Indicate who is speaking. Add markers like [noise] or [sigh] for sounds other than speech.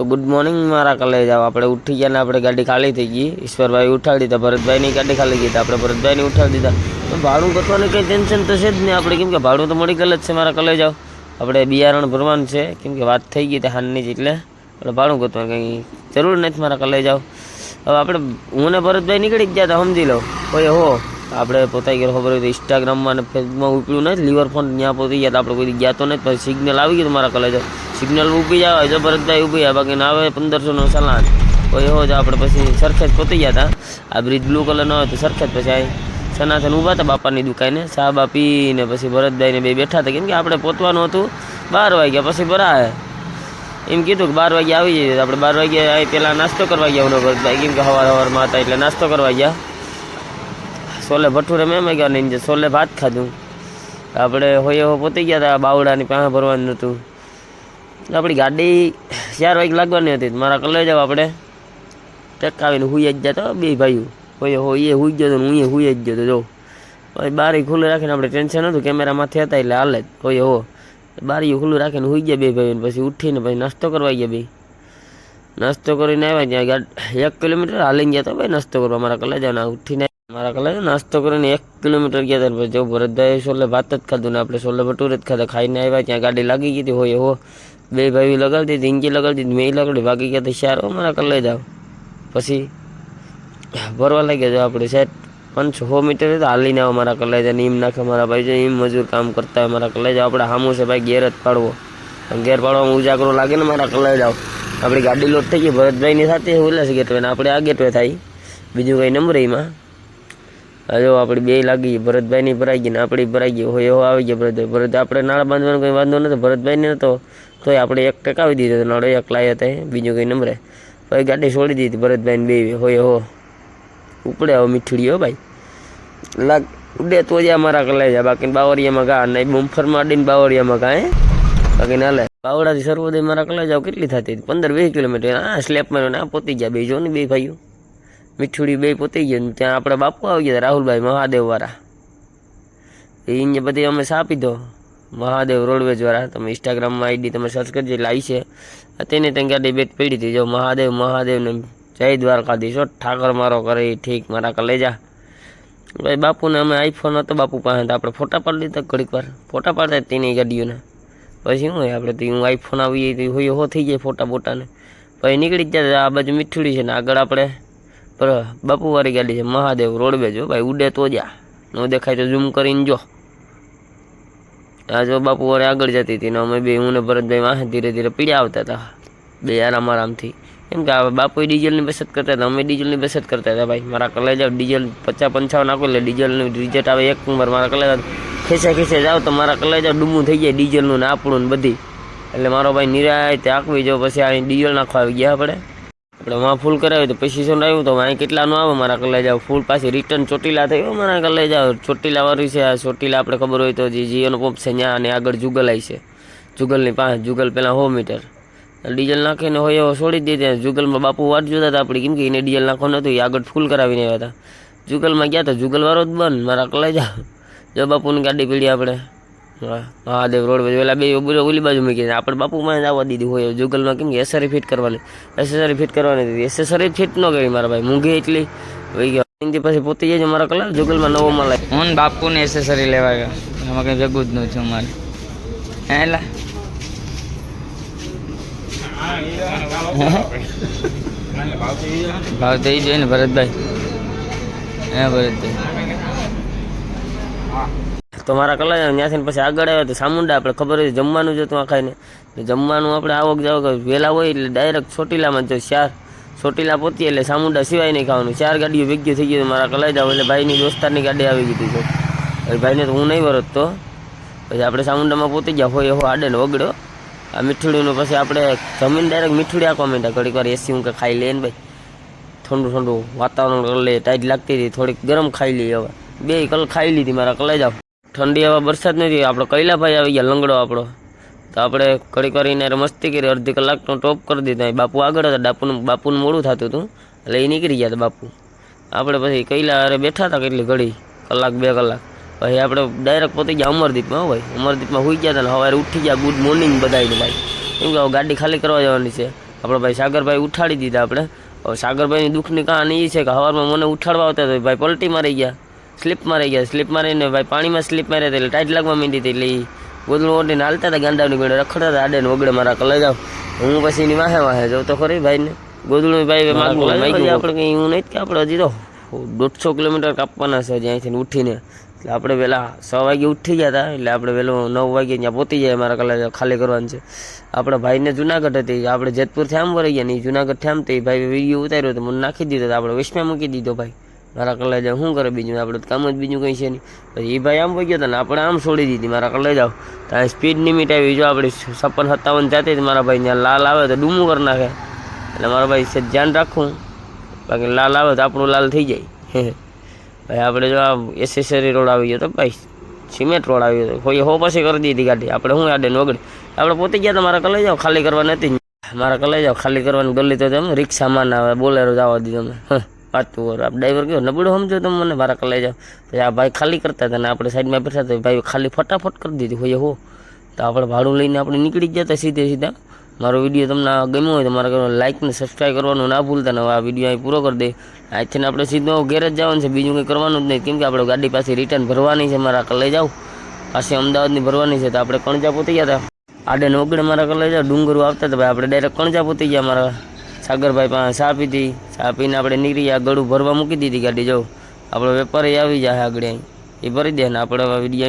Speaker 1: તો good morning મારા કલે જાવ આપણે ઉઠી ગયા ને આપણે ગાડી ખાલી થઈ ગઈ. ઈશ્વરભાઈ ઉઠાડી દીધા. ભરતભાઈની ગાડી ખાલી ગઈ તો આપણે ભરતભાઈની ઉઠાડી દીધા. તો ભાડું કરવાની કંઈ ટેન્શન તો છે જ નહીં. આપણે કેમ કે ભાડું તો મળી ગયેલ જ છે મારા કલે જાવ આપણે બિયારણ ભરવાનું છે. કેમ કે વાત થઈ ગઈ તે હાનની જ એટલે આપણે ભાડું ગોતવાનું કંઈ જરૂર નથી મારા કલે જાવ હવે આપણે હું ને ભરતભાઈ નીકળી જ ગયા તો સમજી લો. કોઈ હો, આપણે પોતાઈ ગયો ખબર હોય તો ઇન્સ્ટાગ્રામમાં અને ફેસબુકમાં ઉપડ્યું નથી. લીવર ફોન ત્યાં પહોંચી ગયા તો આપણે કોઈ દી ગયા તો નથી. પછી સિગ્નલ આવી ગયું મારા કલે જાવ સિગ્નલ ઊભી આવે જો ભરતભાઈ ઊભી જાય બાકી ના આવે પંદરસોનો ચલાન કોઈ હો જ આપણે પછી સરખેજ પહોંચી ગયા હતા. આ બ્રિજ બ્લુ કલરનો હોય તો સરખેજ પછી આ સનાથન ઊભા હતા બાપાની દુકાને. ચા બા પીને પછી ભરતભાઈને બે બેઠા હતા. કેમ કે આપણે પહોંચવાનું હતું બાર વાગ્યા પછી ભરાય. એમ કીધું કે બાર વાગે આવી જઈએ. આપણે બાર વાગે આવી પહેલાં નાસ્તો કરવા ગયા ઉનો ભરતભાઈ કેમ કે સવાર સવારમાં હતા એટલે નાસ્તો કરવા ગયા. છોલે ભઠુરે મેં ગયા ને છોલે ભાત ખાધું. આપણે હોઈએ હો પોતી ગયા હતા બાવડાની પાસે ભરવાનું હતું. આપણી ગાડી ચાર વાગે લાગવાની હતી. મારા કલર જાવ આપણે. ટકાવીને હુઈ જ જતા, બે ભાઈઓ. હોય હો એ હુઈ ગયો હતો હું એ હુઈ જ ગયો હતો જો. પછી બારી ખુલ્લું રાખીને આપણે ટેન્શન હતું કેમેરામાંથી હતા એટલે હાલે જ. હોય, હો. બારી ખુલ્લું રાખીને હુઈ ગયા બે ભાઈઓ પછી ઉઠીને પછી નાસ્તો કરવા ગયા બે. નાસ્તો કરીને આવ્યા ત્યાં એક કિલોમીટર હાલીને ગયા હતા ભાઈ નાસ્તો કરવા. મારા કલર જાવ ઉઠીને મારા કલે નાસ્તો કરીને એક કિલોમીટર ગયા હતા પછી જો ભરતભાઈ છોલે ભાત જ ખાધું ને આપણે છોલે ભટુરે જ ખાધા. ખાઈને આવ્યા, ત્યાં ગાડી લાગી ગઈ હતી. હોય, હો. બે ભાઈ લગાડતી હતી ઇંજી લગાડતી હતી મેં લગાડી ભાગી ગયા તો ચાર મારા કલે જાવ પછી ભરવા લાગ્યા જો આપણે સેટ પાંચ છ મીટર તો હાલીને આવો મારા કલેજા નીમ નાખે મારા ભાઈ, જો એમ મજૂર કામ કરતા હોય મારા કલેજા આપણે હામું છે ભાઈ, ઘેર જ પાડવો. અને ઘેર પાડવામાં ઉજાગરો લાગે ને મારા કલેજાઓ આપણી ગાડી લોટ થઈ ગઈ, ભરતભાઈની સાથે ઉલ્લાસ ગેટવે ને આપણે આ ગેટવે થાય. બીજું કંઈ નંબર એમાં હજો આપણી બે લાગી ગઈ ભરતભાઈની ભરાઈ ગઈ ને આપણી ભરાઈ ગઈ હોય એવો આવી ગયા ભરતભાઈ. ભરત, આપણે નાળ બાંધવાનો કંઈ વાંધો નતો, ભરતભાઈને નતો. તોય આપણે એક ટકાવી દીધો નડો એક લાવ્યા હતા બીજું કંઈ નંબરે પછી ગાડી છોડી દીધી, ભરતભાઈને બે હોય, હો. ઉપડે હવે મીઠડીઓ ભાઈ. લાગ, ઉડે તો જ અમારા કલાઈ જાય બાકી બાવરિયામાં ગા નહીં બમ્ફર માંડીને બાવરિયામાં ગા, હે? બાકી ના લે બાવડાથી સર્વોદય મારા કલાઈ જાવ કેટલી થતી હતી? પંદર વીસ કિલોમીટર. આ સ્લેપમાં આ પોતી ગયા બે જો ને બે ભાઈઓ. મીઠુડી બે પોતી ગયા. ત્યાં આપણા બાપુ આવી ગયા રાહુલભાઈ મહાદેવ વાળા એને બધી અમે સાપી દો મહાદેવ રોડવેજ દ્વારા તમે ઇન્સ્ટાગ્રામમાં આઈડી તમે સર્ચ કરજો, એટલે આવી છે. તેને ત્યાં ગાડી બેટ પડી હતી. જો મહાદેવ, મહાદેવને જય દ્વારકાધીશ. હો ઠાકર મારો કરે ઠીક, મારા કલેજા ભાઈ, બાપુને અમે આઈફોન હતો, બાપુ પાસે તો આપણે ફોટા પાડી લીધા ઘડીક વાર. ફોટા પાડતા તેની ગાડીઓના. પછી હોય, આપણે તો હું આઈફોન આવીએ તો હોય, હો થઈ જાય ફોટા બોટાને. પછી નીકળી જ જાય, આ બાજુ મીઠુડી છે ને આગળ આપણે. બરાબર, બાપુવાળી ગાડી છે, મહાદેવ રોડવેજ હો. ભાઈ, ઉડે તો જા. ન દેખાય તો ઝૂમ કરીને જો. આ જો બાપુ વાળે આગળ જતી હતી ને અમે બે, હું ને ભરતભાઈ વાહે ધીરે ધીરે પીડ્યા આવતા હતા. બે આરામ આરામથી કેમ કે આ બાપુ ડીઝલની બચત કરતા હતા, અમે ડીઝલની બચત કરતા હતા ભાઈ. મારા કલે જાવ ડીઝલ પચાસ પંચાવન નાખો એટલે ડીઝલનું રિઝલ્ટ આવે એક નંબર મારા કલે ખેંચે ખેંચે જાવ તો મારા કલે જાવ ડૂમું થઈ જાય ડીઝલનું ને આપણું ને બધી એટલે મારો ભાઈ નિરાય તે આંકવી જો, પછી અહીં ડીઝલ નાખવા આવી ગયા આપણે. આપણે વાં ફૂલ કરાવ્યું તો પછી શું આવ્યું તો અહીં કેટલાનું આવે? મારા કલે જાવ ફૂલ પાછી રિટર્ન ચોટીલા થયો મારા કલે જાઓ. ચોટીલા વાળું છે આ ચોટીલા, આપણે ખબર હોય તો જે જીઓનો પંપ છે ત્યાં અને આગળ જુગલ આવી છે. જુગલની પાસે, જુગલ પહેલાં હો મીટર. ડીઝલ નાખીને હોય એવો છોડી દે ત્યાં. જુગલમાં બાપુ વાટ જોતા હતા આપણી. કેમ કે એને ડીઝલ નાખવાનું હતું, એ આગળ ફૂલ કરાવીને આવ્યા હતા. જુગલમાં ગયા તો જુગલવાળો જ બંધ મારા કલે જાવ જો બાપુની ગાડી પીડી આપણે. મહાદેવ રોડ બાજુ. પેલા બે ઓલી બાજુ મૂકી આપણે બાપુમાં જ આવવા દીધી હોય જુગલમાં કેમ કે એસેસરી ફિટ કરવાની. એસેસરી ફિટ કરવાની હતી એસેસરી ફિટ ન કરી મારા ભાઈ. મૂંઘી એટલી. વહી ગયો. એની પછી પોતે જાય મારા કલર. જુગલમાં નવો મળે
Speaker 2: હું બાપુને એસેસરી લેવા ગયો. એમાં કંઈ ભેગું જ ન છું મારે હે? એલા ભાવ થઈ જાય ને ભરતભાઈ. હે, ભરતભાઈ.
Speaker 1: તો મારા કલા ત્યાંથી પછી આગળ આવ્યા તો સામુંડા આપણે ખબર હોય જમવાનું જ હતું આખાઈને તો જમવાનું આપણે આવક જાવક વહેલા હોય એટલે ડાયરેક્ટ ચોટીલામાં જો ચાર ચોટીલા પોતી એટલે સામુંડા સિવાય નહીં ખાવાનું. ચાર ગાડીઓ ભેગી થઈ ગયું મારા કલાઈ જાવ એટલે ભાઈની દોસ્તારની ગાડી આવી ગઈ હતી ભાઈને તો હું નહીં વરત તો. પછી આપણે સામુંડામાં પોતી ગયા, હોય એવો આડે વગડ્યો આ મીઠડીનું પછી આપણે જમીન ડાયરેક્ટ મીઠડી આખવા માંડ્યા. ઘડીક વાર એસી હું કે ખાઈ લે ને ભાઈ. ઠંડુ ઠંડુ વાતાવરણ કરી લે, ટાઈટ લાગતી હતી, થોડીક ગરમ ખાઈ લઈએ હવે. બે કલ ખાઈ લીધી મારા કલાઈ જાવ ઠંડી હવા, વરસાદ નથી. આપણો કૈલાભાઈ આવી ગયા, લંગડો આપણો. તો આપણે ઘડી કરીને મસ્તી કરી, અડધી કલાકનો ટોપ કરી દીધા. બાપુ આગળ હતા બાપુનું બાપુનું મોડું થતું હતું. એટલે એ નીકળી ગયા હતા બાપુ. આપણે પછી કૈલા અરે બેઠા હતા કેટલી ઘડી, કલાક, બે કલાક. પછી આપણે ડાયરેક્ટ પહોંચી ગયા અમરદીપમાં ભાઈ. અમરદીપમાં હોઈ ગયા હતા ને સવારે ઉઠી ગયા ગુડ મોર્નિંગ બધાને ભાઈ. કેમ કે ગાડી ખાલી કરવા જવાની છે. આપણો ભાઈ સાગરભાઈ ઉઠાડી દીધા આપણે. હવે સાગરભાઈની દુઃખની કહાની એ છે કે સવારમાં મને ઉઠાડવા આવતા ભાઈ પલટી મારી ગયા. સ્લીપ મારી ગયા. સ્લીપ મારીને ભાઈ પાણીમાં સ્લીપ માર્યા હતા એટલે ટાઈટ લાગવા માંડી હતી એટલે એ ગોદડું ઓઢીને હાલતા હતા ગાંડાની ગોળે રખડતા હતા આડે ઓગળે મારા કલે જાવ હું પછી એની વાહે વાહે જાઉં તો ખરી ભાઈને. ગોદડું ભાઈ માગું માગ્યું આપણે કંઈ એવું નહીં કે આપણે હજી તો દોઢસો કિલોમીટર કાપવાના છે અહીંથી ઉઠીને. એટલે આપણે પહેલાં છ વાગે ઉઠી ગયા હતા એટલે આપણે પહેલું નવ વાગે ત્યાં પહોંચી જાય મારા કલાક ખાલી કરવાનું છે. આપણા ભાઈને જુનાગઢ હતી આપણે જેતપુરથી આમ વળી ગયા ને ઈ જુનાગઢથી આમ તે ભાઈ વીડિયો ઉતાર્યો તો મને નાખી દીધો તો આપણે વિશ્વમાં મૂકી દીધો ભાઈ. મારા કલેજા શું કરે બીજું? આપણે કામ જ બીજું કંઈ છે નહીં. પછી એ ભાઈ આમ પહોંચ્યો ગયો ને આપણે આમ છોડી દીધી. મારા કલેજાઓ ત્યાં સ્પીડ લિમિટ આવી. જો આપણે છપ્પન, સત્તાવન જાતી હતી મારા ભાઈ ત્યાં લાલ આવે તો ડૂમું કરી નાખે. એટલે મારા ભાઈ છે, ધ્યાન રાખવું. બાકી લાલ આવે તો આપણું લાલ થઈ જાય. [laughs] ભાઈ, આપણે જો આ એસેસરી રોડ આવી ગયો તો ભાઈ સિમેન્ટ રોડ આવ્યો હતો કોઈ હો પછી કરી દીધી ગાડી. આપણે શું આડે નોગડે? આપણે પોતે ગયા તો મારા કલાઈ જાવ ખાલી કરવા નથી મારા કલાઈ જાવ ખાલી કરવાની ગલી તો તમે રિક્ષામાં ના આવે, બોલેરો જવા દીધો તમે પાછું વર આપ ડ્રાઈવર કયો નબળું સમજો તમે મને, મારા કલાઈ જાવ પછી આ ભાઈ ખાલી કરતા હતા ને આપણે સાઈડમાં બેઠા હતા ભાઈ ખાલી ફટાફટ કરી દીધી હોય હો. તો આપણે ભાડું લઈને આપણે નીકળી જ જતા સીધે સીધા. મારો વીડિયો તમને ગમ્યો હોય તો મારા ઘરમાં લાઇક ને સબસ્ક્રાઈબ કરવાનું ના ભૂલતા ને હવે આ વીડિયો અહીં પૂરો કરી દે. આજથી આપણે સીધો ગેરેજ જવાનું છે, બીજું કંઈ કરવાનું જ નહીં. કેમ કે આપણે ગાડી પાછી રિટર્ન ભરવાની છે, મારા કલે જાવ પાછી અમદાવાદની ભરવાની છે, તો આપણે કણજા પહોંચી ગયા હતા. આડે ને ઓગળે મારા કલે જાવ ડુંગરું આવતા હતા, ભાઈ આપણે ડાયરેક્ટ કણજા પહોંચી ગયા મારા સાગરભાઈ પાસે ચા પીધી. ચા પીને આપણે નીકળી ગયા, ગળું ભરવા મૂકી દીધી ગાડી. જો, આપણો વેપારી આવી જાય આગળ એ ભરી દે ને આપણે વીડિયો